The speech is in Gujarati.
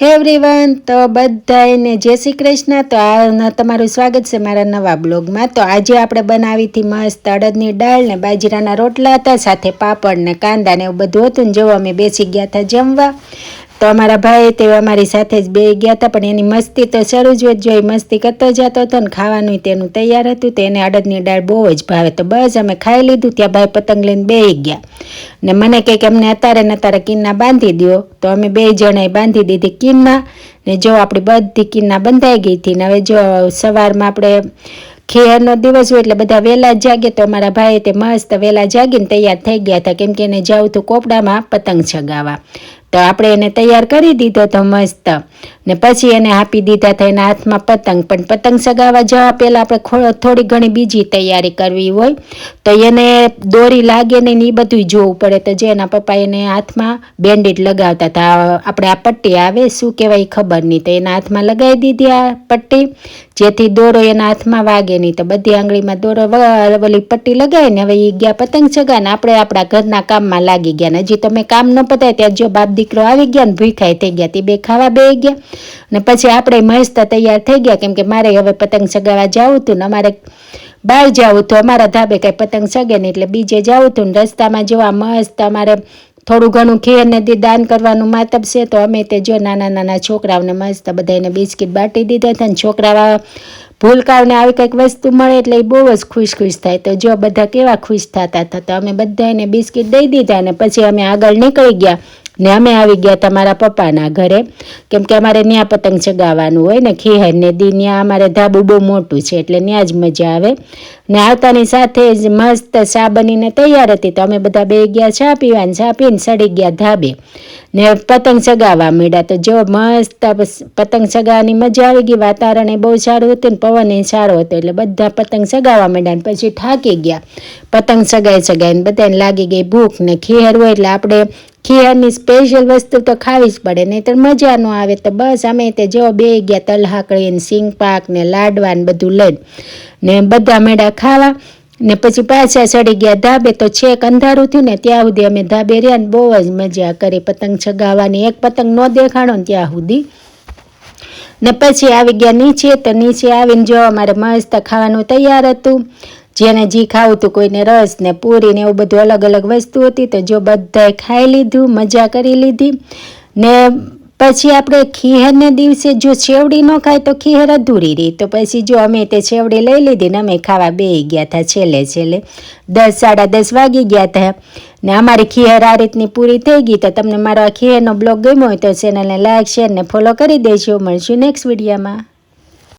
હે એવરીવન તો બધાને જય શ્રી કૃષ્ણ. તો આ તમારું સ્વાગત છે મારા નવા બ્લોગમાં. તો આજે આપણે બનાવી હતી મસ્ત અડદની દાળ ને બાજરાના રોટલા હતા, સાથે પાપડ ને કાંદા ને એવું બધું હતું ને જેવો અમે બેસી ગયા હતા જમવા. તો અમારા ભાઈ તે અમારી સાથે જ બે ગયા હતા, પણ એની મસ્તી તો શરૂ જ જોઈ મસ્તી કરતો જતો હતો ને ખાવાનું તેનું તૈયાર હતું, તો એને અડદની દાળ બહુ જ ભાવે, તો બસ અમે ખાઈ લીધું, ત્યાં ભાઈ પતંગ લઈને બેસી ગયા. ને મને કંઈક અમને અત્યારે ને અત્યારે કિન્ના બાંધી દો તો અમે બે જણાએ બાંધી દીધી કિન્ના, ને જો આપણી બધી કિન્ના બંધાઈ ગઈ હતી, ને હવે જો સવારમાં આપણે ખેરનો દિવસ હોય એટલે બધા વહેલા જાગે, તો અમારા ભાઈ તે મસ્ત વહેલા જાગીને તૈયાર થઈ ગયા હતા, કેમ કે એને જાવું હતું કોપડામાં પતંગ ચગાવવા. તો આપણે એને તૈયાર કરી દીધો તો મસ્ત. ને પછી એને આપી દીધા એના હાથમાં પતંગ. પણ પતંગ ચગાવવા જવા પહેલાં આપણે થોડી ઘણી બીજી તૈયારી કરવી હોય. તો એને દોરી લાગે ને એ બધું જોવું પડે. તો જે એના પપ્પા એને હાથમાં બેન્ડેડ લગાવતા હતા. આપણે આ પટ્ટી આવે, શું કહેવાય ખબર નહીં. તો એના હાથમાં લગાવી દીધી આ પટ્ટી. જેથી દોરો એના હાથમાં વાગે નહીં. તો બધી આંગળીમાં દોરો ઓલી પટ્ટી લગાવીને હવે એ ગયા પતંગ ચગાવીને આપણે આપણા ઘરના કામમાં લાગી ગયા. ને હજી તમે કામ ન પતાય. ત્યાં જો બાપ દીકરો આવી ગયા ને ભૂખાય થઈ ગયા, તે બે ખાવા બે ગયા. ને પછી આપણે મસ્ત તૈયાર થઈ ગયા, કેમ કે મારે હવે પતંગ ચગાવવા જવું હતું ને અમારે બહાર જવું હતું, અમારા ધાબે કાંઈ પતંગ ચગે નહીં, એટલે બીજે જવું હતું ને રસ્તામાં જોવા મસ્ત અમારે થોડું ઘણું ખીરને દાન કરવાનું માતબ છે, તો અમે તે જો નાના નાના છોકરાઓને મસ્ત બધાને બિસ્કિટ બાટી દીધા હતા ને છોકરાઓ ભૂલકાઓને આવી કંઈક વસ્તુ મળે એટલે એ બહુ જ ખુશ ખુશ થાય. તો જો બધા કેવા ખુશ થતા હતા, તો અમે બધાને બિસ્કિટ દઈ દીધા ને પછી અમે આગળ નીકળી ગયા. ને અમે આવી ગયા તમારા પપ્પાના ઘરે. કેમ કે અમારે ત્યાં પતંગ ચગાવવાનું હોય ને, ખીહર ને દી ત્યાં અમારે ધાબુ બહુ મોટું છે, એટલે ત્યાં જ મજા આવે. ને આવતાની સાથે જ મસ્ત ચા બનીને તૈયાર હતી, તો અમે બધા બે ગયા ચા પીવાની, ચા પીને સડી ગયા ધાબે. ને પતંગ ચગાવવા માંડ્યા, તો જો મસ્ત પતંગ ચગાવવાની મજા આવી ગઈ, વાતાવરણ એ બહુ સારું હતું ને, પવન એ સારો હતો, એટલે બધા પતંગ ચગાવવા માંડ્યા ને પછી થાકી ગયા. પતંગ ચગાઈ ચગાઈને બધાને લાગી ગઈ ભૂખ ને ખેર હોય, એટલે આપણે ખીરની સ્પેશિયલ વસ્તુ તો ખાવી જ પડે નહીં તો મજા ન આવે. તો બસ અમે તે જો બે ગયા તલહાકડી ને સિંગ પાક ને લાડવા ને બધું લઈને. ને બધા મેળા ખાવા. ને પછી પાછા ચડી ગયા ધાબે. તો છેક અંધારું થયું ને ત્યાં સુધી અમે ધાબે રહ્યા ને બહુ જ મજા કરી. પતંગ ચગાવવાની એક પતંગ ન દેખાણો ને ત્યાં સુધી. ને પછી આવી ગયા નીચે. તો નીચે આવીને જો અમારે મસ્ત ખાવાનું તૈયાર હતું. જેને જી ખાવું હતું કોઈને રસ ને પૂરી ને એવું બધું અલગ અલગ વસ્તુ હતી, તો જો બધાએ ખાઈ લીધું, મજા કરી લીધી. ને પછી આપણે ખીહરને દિવસે જો છેવડી ન ખાય તો ખીહર અધૂરી રહી. તો પછી જો અમે તે છેવડી લઈ લીધી ને અમે ખાવા બે ગયા હતા છેલ્લે છેલ્લે. દસ, સાડા દસ વાગી ગયા હતા ને અમારી ખીહર આ રીતની પૂરી થઈ ગઈ તો તમને મારો આ ખીહરનો બ્લોગ ગમ્યો હોય તો ચેનલને લાઈક શેર ને ફોલો કરી દેજો. મળશું નેક્સ્ટ વિડીયોમાં